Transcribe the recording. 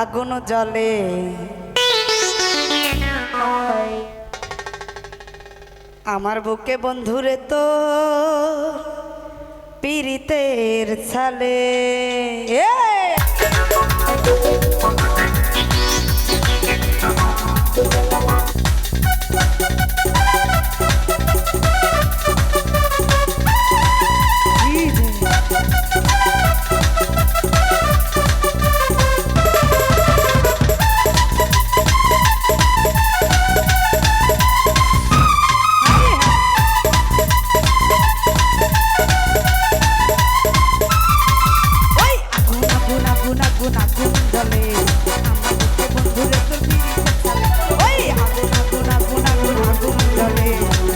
আগুন জলে আমার বুকে বন্ধুরে তো পিরিতের ছালে। Yeah.